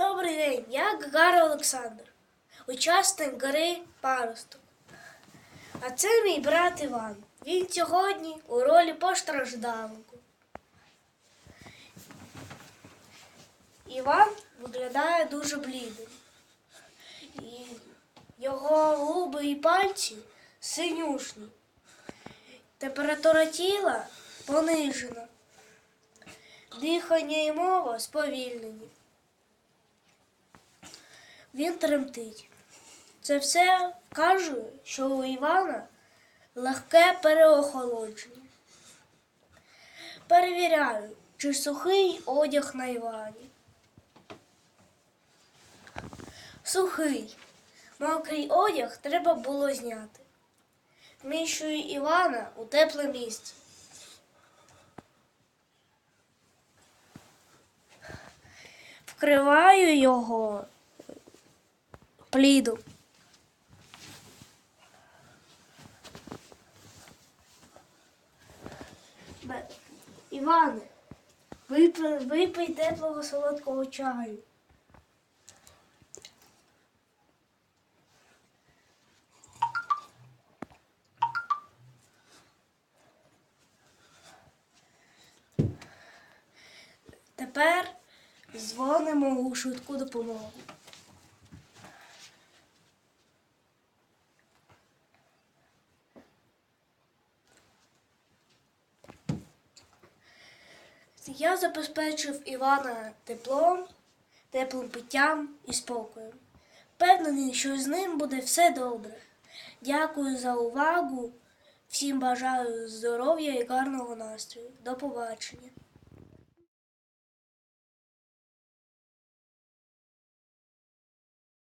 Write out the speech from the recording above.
Добрий день, я Гагара Олександр, учасник гри Паросток. А це мій брат Іван. Він сьогодні у ролі постраждалого. Іван виглядає дуже блідним. І його губи і пальці синюшні. Температура тіла понижена. Дихання і мова сповільнені. Він тремтить. Це все вказує, що у Івана легке переохолодження. Перевіряю, чи сухий одяг на Івані. Сухий. Мокрий одяг треба було зняти. Вміщую Івана у тепле місце. Вкриваю його плідом. Бе- Іване, випий, випий теплого солодкого чаю. Тепер дзвонимо у швидку допомогу. Я забезпечив Івана теплом, теплим питтям і спокоєм. Впевнений, що з ним буде все добре. Дякую за увагу. Всім бажаю здоров'я і гарного настрою. До побачення.